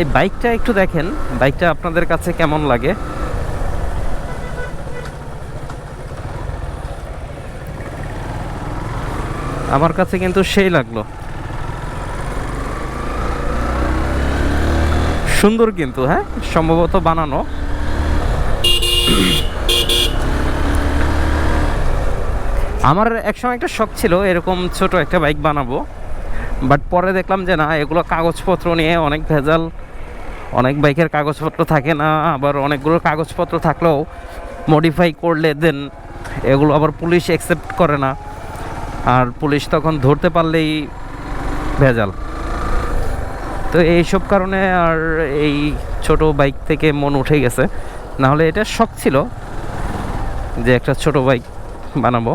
এই বাইকটা একটু দেখেন, বাইকটা আপনাদের কাছে কেমন লাগে? আমার কাছে কিন্তু সেই লাগল। সুন্দর কিন্তু হ্যাঁ? সম্ভবত বানানো। আমার একসময় একটা শখ ছিল, এরকম ছোট একটা বাইক বানাবো। বাট পরে দেখলাম যে না, এগুলো কাগজপত্র নিয়ে অনেক ভেজাল, অনেক বাইকের কাগজপত্র থাকে না, আবার অনেকগুলো কাগজপত্র থাকলেও মডিফাই করলে দেন এগুলো আবার পুলিশ অ্যাকসেপ্ট করে না। আর পুলিশ তখন ধরতে পারলেই ভেজাল। তো এইসব কারণে আর এই ছোট বাইক থেকে মন উঠে গেছে। নাহলে এটা শখ ছিল যে একটা ছোট বাইক বানাবো।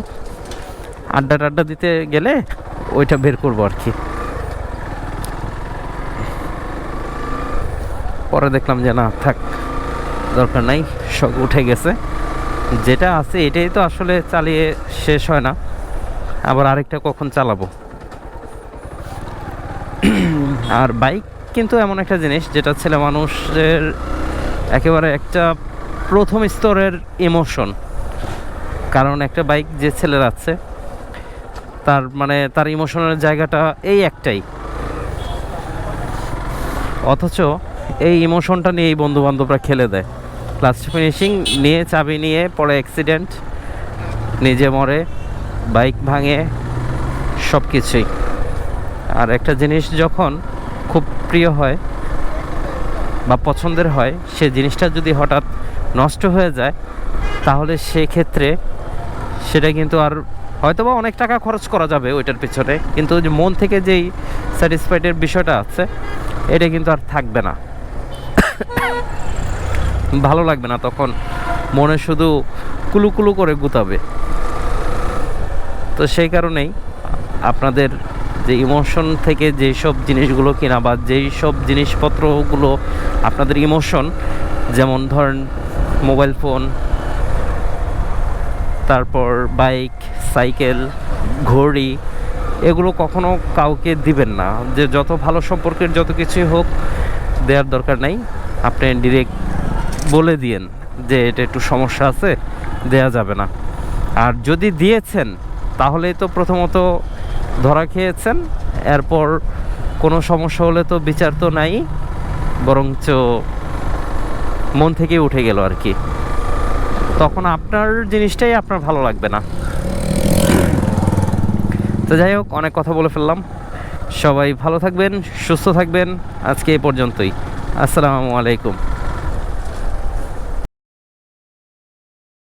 আড্ডা টাড্ডা দিতে গেলে ওইটা বের করব আর কি। পরে দেখলাম যে, না, থাক, দরকার নাই। শখ উঠে গেছে। যেটা আছে এটাই তো আসলে চালিয়ে শেষ হয় না। আবার আরেকটা কখন চালাবো? আর বাইক কিন্তু এমন একটা জিনিস যেটা ছেলে মানুষের একেবারে একটা প্রথম স্তরের ইমোশন কারণ একটা বাইক যে ছেলের আছে, তার মানে তার ইমোশনের জায়গাটা এই একটাই। অথচ এই ইমোশনটা নিয়েই বন্ধু বান্ধবরা খেলে দেয়। লাস্ট ফিনিশিং নিয়ে, চাবি নিয়ে, পরে অ্যাক্সিডেন্ট নিজে মরে বাইক ভাঙে সব কিছুই আর একটা জিনিস যখন খুব প্রিয় হয় বা পছন্দের হয়, সে জিনিসটা যদি হঠাৎ নষ্ট হয়ে যায়, তাহলে সেক্ষেত্রে সেটা কিন্তু আর হয়তোবা অনেক টাকা খরচ করা যাবে ওইটার পিছনে। কিন্তু মন থেকে যেই স্যাটিসফাইডের বিষয়টা আছে, এটা কিন্তু আর থাকবে না। ভালো লাগবে না তখন। মনে শুধু কুলু কুলু করে গুতাবে। তো সেই কারণেই আপনাদের যে ইমোশন থেকে যেই সব জিনিসগুলো কিনা বা যেই সব জিনিসপত্রগুলো আপনাদের ইমোশন যেমন ধরেন মোবাইল ফোন তারপর বাইক সাইকেল ঘড়ি, এগুলো কখনো কাউকে দিবেন না। যে যত ভালো সম্পর্কের যত কিছুই হোক, দেওয়ার দরকার নাই। আপনি ডিরেক্ট বলে দিয়েন যে এটা একটু সমস্যা আছে, দেয়া যাবে না। আর যদি দিয়েছেন তাহলে তো প্রথমত ধরা খেয়েছেন, এরপর কোনো সমস্যা হলে তো বিচার তো নাই, বরঞ্চ মন থেকে উঠে গেল আর কি। তখন আপনার জিনিসটাই আপনার ভালো লাগবে না। তো যাই হোক, অনেক কথা বলে ফেললাম। সবাই ভালো থাকবেন, সুস্থ থাকবেন। আজকে এই পর্যন্তই। আসসালামু আলাইকুম।